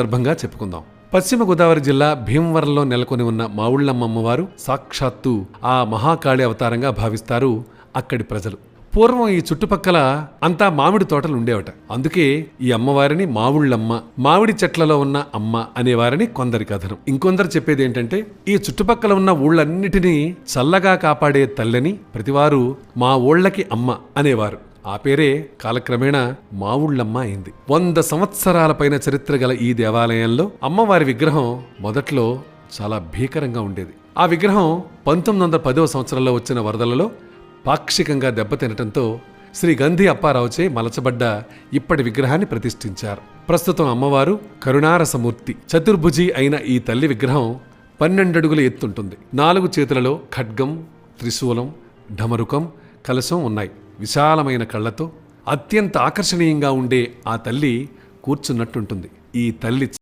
సందర్భంగా చెప్పుకుందాం. పశ్చిమ గోదావరి జిల్లా భీమవరంలో నెలకొని ఉన్న మావుళ్ళమ్మమ్మవారు సాక్షాత్తు ఆ మహాకాళి అవతారంగా భావిస్తారు అక్కడి ప్రజలు. పూర్వం ఈ చుట్టుపక్కల అంతా మామిడి తోటలు ఉండేవట. అందుకే ఈ అమ్మవారిని మావుళ్ళమ్మ మామిడి చెట్లలో ఉన్న అమ్మ అనేవారని కొందరి కథనం. ఇంకొందరు చెప్పేది ఏంటంటే ఈ చుట్టుపక్కల ఉన్న ఊళ్ళన్నిటినీ చల్లగా కాపాడే తల్లిని ప్రతివారు మా ఊళ్ళకి అమ్మ అనేవారు. ఆ పేరే కాలక్రమేణా మావుళ్ళమ్మ అయింది. వంద సంవత్సరాల పైన చరిత్ర గల ఈ దేవాలయంలో అమ్మవారి విగ్రహం మొదట్లో చాలా భీకరంగా ఉండేది. ఆ విగ్రహం పంతొమ్మిది వందల పదవ సంవత్సరంలో వచ్చిన వరదలలో పాక్షికంగా దెబ్బతినటంతో శ్రీ గంధి అప్పారావుచే మలచబడ్డ ఇప్పటి విగ్రహాన్ని ప్రతిష్ఠించారు. ప్రస్తుతం అమ్మవారు కరుణారసమూర్తి. చతుర్భుజి అయిన ఈ తల్లి విగ్రహం పన్నెండడుగుల ఎత్తుంటుంది. నాలుగు చేతులలో ఖడ్గం త్రిశూలం ఢమరుకం కలశం ఉన్నాయి. విశాలమైన కళ్ళతో అత్యంత ఆకర్షణీయంగా ఉండే ఆ తల్లి కూర్చున్నట్టుంటుంది. ఈ తల్లి